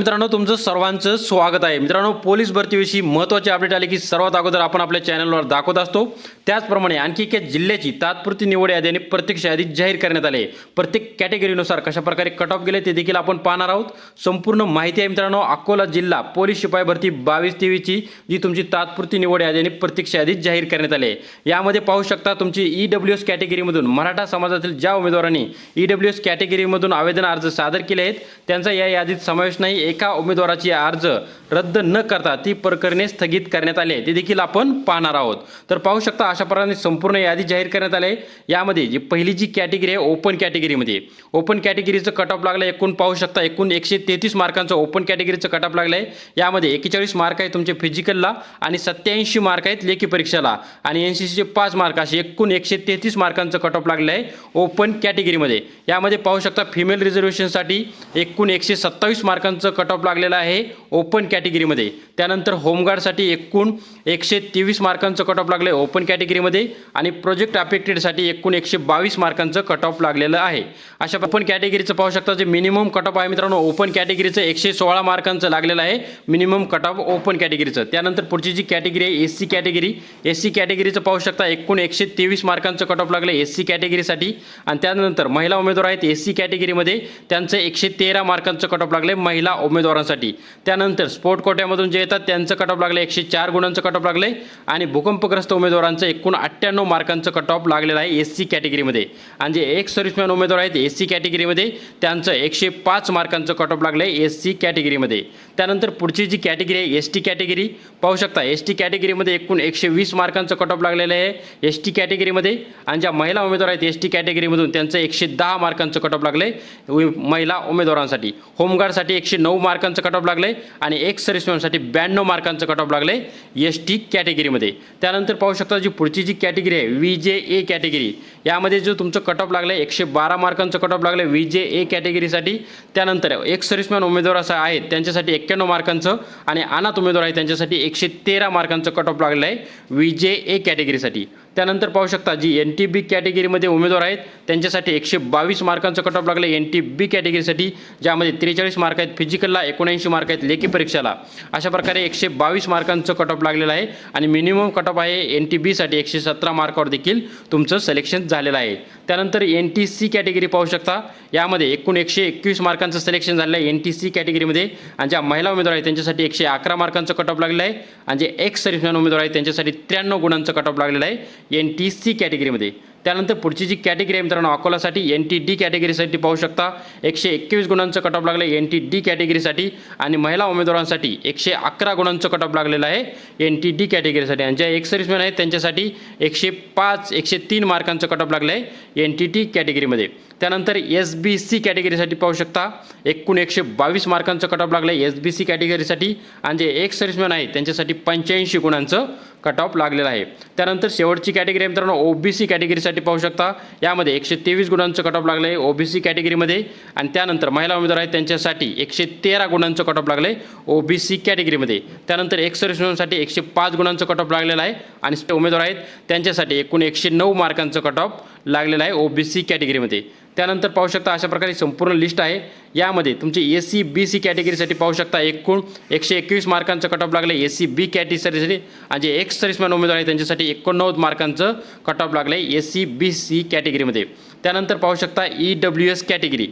मित्रांनो तुमचं सर्वांचं स्वागत आहे. मित्रांनो पोलीस भरतीविषयी महत्त्वाची अपडेट आली की सर्वात अगोदर आपण आपल्या चॅनलवर दाखवत असतो. त्याचप्रमाणे आणखी एका जिल्ह्याची तात्पुरती निवड यादी आणि प्रत्यक्ष यादी जाहीर करण्यात आली आहे. प्रत्येक कॅटेगरीनुसार कशाप्रकारे कट ऑफ गेले ते देखील आपण पाहणार आहोत. संपूर्ण माहिती आहे मित्रांनो अकोला जिल्हा पोलीस शिपाई भरती बावीस तेवीसची जी तुमची तात्पुरती निवड यादी आणि प्रत्यक्ष यादी जाहीर करण्यात आली आहे. यामध्ये पाहू शकता तुमची ई डब्ल्यू एस कॅटेगरीमधून मराठा समाजातील ज्या उमेदवारांनी ई डब्ल्यू एस कॅटेगरीमधून आवेदन अर्ज सादर केले आहेत त्यांचा या यादीत समावेश नाही. एका उमेदवाराची अर्ज रद्द न करता ती प्रकरणे स्थगित करण्यात आली आहे. ते देखील आपण पाहणार आहोत. तर पाहू शकता अशा प्रकारे संपूर्ण यादी जाहीर करण्यात आली आहे. यामध्ये जी पहिली जी कॅटेगरी आहे ओपन कॅटेगरीमध्ये. ओपन कॅटेगरीचं कट ऑफ लागलं एकूण पाहू शकता एकूण एकशे तेहतीस मार्कांचं ओपन कॅटेगरीचं कट ऑफ लागलं आहे. यामध्ये एकेचाळीस मार्क आहे तुमचे फिजिकलला आणि सत्याऐंशी मार्क आहेत लेखी परीक्षेला. आणि एन सी सीचे पाच मार्क असे एकूण एकशे तेहतीस मार्कांचं कट ऑफ लागलं आहे ओपन कॅटेगरीमध्ये. यामध्ये पाहू शकता फिमेल रिझर्वेशनसाठी एकूण एकशे सत्तावीस मार्कांचं कट ऑफ लागलेला आहे ओपन कॅटेगरीमध्ये त्यानंतर होमगार्डसाठी एकूण एकशे तेवीस मार्कांचं कट ऑफ लागलं आहे ओपन कॅटेगरीमध्ये आणि प्रोजेक्ट अफेक्टेडसाठी एकूण एकशे बावीस मार्कांचं कट ऑफ लागलेलं आहे. अशा ओपन कॅटेगरीचं पाहू शकता जे मिनिमम कट ऑफ आहे मित्रांनो ओपन कॅटेगरीचं एकशे सोळा मार्कांचं लागलेलं आहे. मिनिमम कट ऑफ ओपन कॅटेगरीचं त्यानंतर पुढची जी कॅटेगरी आहे S C category S C कॅटेगरीचं पाहू शकता एकूण एकशे तेवीस मार्कांचं कट ऑफ लागलं एस सी कॅटेगरीसाठी आणि त्यानंतर महिला उमेदवार आहेत एस सी कॅटेगरीमध्ये त्यांचं एकशे तेरा मार्कांचं कट ऑफ लागलं महिला उमेदवारांसाठी. त्यानंतर स्पोर्ट कोट्यामधून जे येतात त्यांचं कट ऑफ लागलं एकशे चार गुणांचं कट ऑफ लागलं आहे आणि भूकंपग्रस्त उमेदवारांचं एकूण अठ्ठ्याण्णव मार्कांचं कट ऑफ लागलेलं आहे एस सी कॅटेगरीमध्ये आणि जे एक सर्व्हिसमॅन उमेदवार आहेत एस सी कॅटेगरीमध्ये त्यांचं एकशे पाच मार्कांचं कट ऑफ लागलं आहे एस सी कॅटेगरीमध्ये त्यानंतर पुढची जी कॅटेगरी आहे एस टी कॅटेगरी पाहू शकता एस टी कॅटेगरीमध्ये एकूण एकशे वीस मार्कांचं कट ऑफ लागलेलं आहे एस टी कॅटेगरीमध्ये आणि ज्या महिला उमेदवार आहेत एस टी कॅटेगरीमधून त्यांचं एकशे दहा मार्कांचं कट ऑफ लागलं आहे महिला उमेदवारांसाठी. होमगार्डसाठी एकशे नऊ नऊ मार्कांचं कट ऑफ लागलं आहे आणि एक सर्व्हिसमॅनसाठी ब्याण्णव मार्कांचं कट ऑफ लागलं आहे एस टी कॅटेगरीमध्ये त्यानंतर पाहू शकता जी पुढची जी कॅटेगरी आहे व्ही जे ए कॅटेगरी यामध्ये जो तुमचं कट ऑफ लागलं आहे एकशे बारा मार्कांचं कट ऑफ लागलं आहे व्ही जे ए कॅटेगरीसाठी त्यानंतर एक सर्व्हिसमॅन उमेदवार असं आहेत त्यांच्यासाठी एक्क्याण्णव मार्कांचं आणि अनाथ उमेदवार आहे त्यांच्यासाठी एकशे तेरा मार्कांचं कट ऑफ लागलं आहे व्ही जे ए कॅटेगरीसाठी त्यानंतर पाहू शकता जी एन टी बी कॅटेगरीमध्ये उमेदवार आहेत त्यांच्यासाठी एकशे बावीस मार्कांचं कट ऑफ लागलं एन टी बी कॅटेगरीसाठी ज्यामध्ये त्रेचाळीस मार्क आहेत फिजिकलला एकोणऐंशी मार्क आहेत लेखी परीक्षेला. अशा प्रकारे एकशे बावीस मार्कांचं कट ऑफ लागलेलं आहे आणि मिनिमम कट ऑफ आहे एन टी बीसाठी एकशे सतरा मार्कावर देखील तुमचं सिलेक्शन झालेलं आहे. त्यानंतर एन टी सी कॅटेगरी पाहू शकता यामध्ये एकूण एकशे एकवीस मार्कांचं सिलेक्शन झालेलं आहे एन टी सी कॅटेगरीमध्ये. आणि ज्या महिला उमेदवार आहेत त्यांच्यासाठी एकशे अकरा मार्कांचं कट ऑफ लागलेलं आहे. आणि जे एक्स सर्व्हिसमॅन उमेदवार आहेत त्यांच्यासाठी त्र्याण्णव गुणांचं कट ऑफ लागलेलं आहे. एन टी सी कॅटेगरीमध्ये त्यानंतर पुढची जी कॅटेगरी आहे मित्रांनो अकोलासाठी एन टी डी कॅटेगरीसाठी पाहू शकता. एकशे एकवीस गुणांचं कटऑफ लागलं आहे एन टी डी कॅटेगरीसाठी आणि महिला उमेदवारांसाठी एकशे अकरा गुणांचं कटऑफ लागलेलं आहे एन टी डी कॅटेगरीसाठी आणि ज्या एक सर्व्हिसमॅन आहेत त्यांच्यासाठी एकशे पाच एकशे तीन मार्कांचं कटऑफ लागलं आहे एन टी टी कॅटेगरीमध्ये त्यानंतर एस बी सी कॅटेगरीसाठी पाहू शकता. एकूण एकशे बावीस मार्कांचं कटऑफ लागलं आहे एस बी सी कॅटेगरीसाठी आणि जे एक सर्व्हिसमॅन आहेत त्यांच्यासाठी पंच्याऐंशी गुणांचं कट ऑफ लागलेला आहे. त्यानंतर शेवटची कॅटेगरी आहे मित्रांनो ओ बी सी कॅटेगरीसाठी पाहू शकता. यामध्ये एकशे तेवीस गुणांचं कट ऑफ लागलं आहे ओ बी सी कॅटेगरीमध्ये आणि त्यानंतर महिला उमेदवार आहेत त्यांच्यासाठी एकशे तेरा गुणांचं कट ऑफ लागलं आहे ओ बी सी कॅटेगरीमध्ये त्यानंतर एक एकशे पाच गुणांचं कट ऑफ लागलेलं आहे. आणि उमेदवार आहेत त्यांच्यासाठी एकूण एकशे नऊ मार्कांचं कट ऑफ लागलेलं आहे ओ बी सी कॅटेगरीमध्ये त्यानंतर पाहू शकता अशा प्रकारे संपूर्ण लिस्ट आहे. यामध्ये तुमची एस सी बी सी कॅटेगरीसाठी पाहू शकता एकूण एकशे एकवीस मार्कांचं कट ऑफ लागलं आहे एस सी बी कॅटेगरीसाठी आणि जे एक्स सर्व्हिसमॅन उमेदवार आहे त्यांच्यासाठी एकोणनव्वद मार्कांचं कट ऑफ लागलं आहे एस सी बी सी कॅटेगरीमध्ये त्यानंतर पाहू शकता ई डब्ल्यू एस कॅटेगरी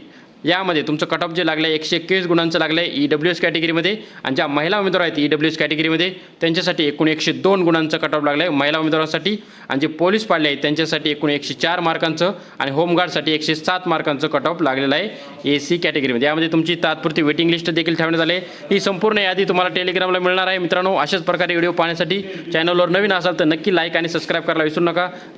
यामध्ये तुमचं कट ऑफ जे लागलं आहे एकशे एकवीस गुणांचं लागलं आहे ई डब्ल्यू एस कॅटेगरीमध्ये आणि ज्या महिला उमेदवार आहेत ई डब्ल्यू एस कॅटेगरीमध्ये त्यांच्यासाठी एकूण एकशे दोन गुणांचं कट ऑफ लागलं आहे महिला उमेदवारांसाठी. आणि जे पोलीस पाडले आहेत त्यांच्यासाठी एकूण एकशे चार मार्कांचं आणि होमगार्डसाठी एकशे सात मार्कांचं कट ऑफ लागलेलं आहे ए सी कॅटेगरीमध्ये यामध्ये तुमची तात्पुरती वेटिंग लिस्ट देखील ठेवण्यात आली आहे. ही संपूर्ण यादी तुम्हाला टेलिग्रामला मिळणार आहे. मित्रांनो अशाच प्रकारे व्हिडिओ पाहण्यासाठी चॅनलवर नवीन असाल तर नक्की लाईक आणि सबस्क्राईब करायला विसरू नका.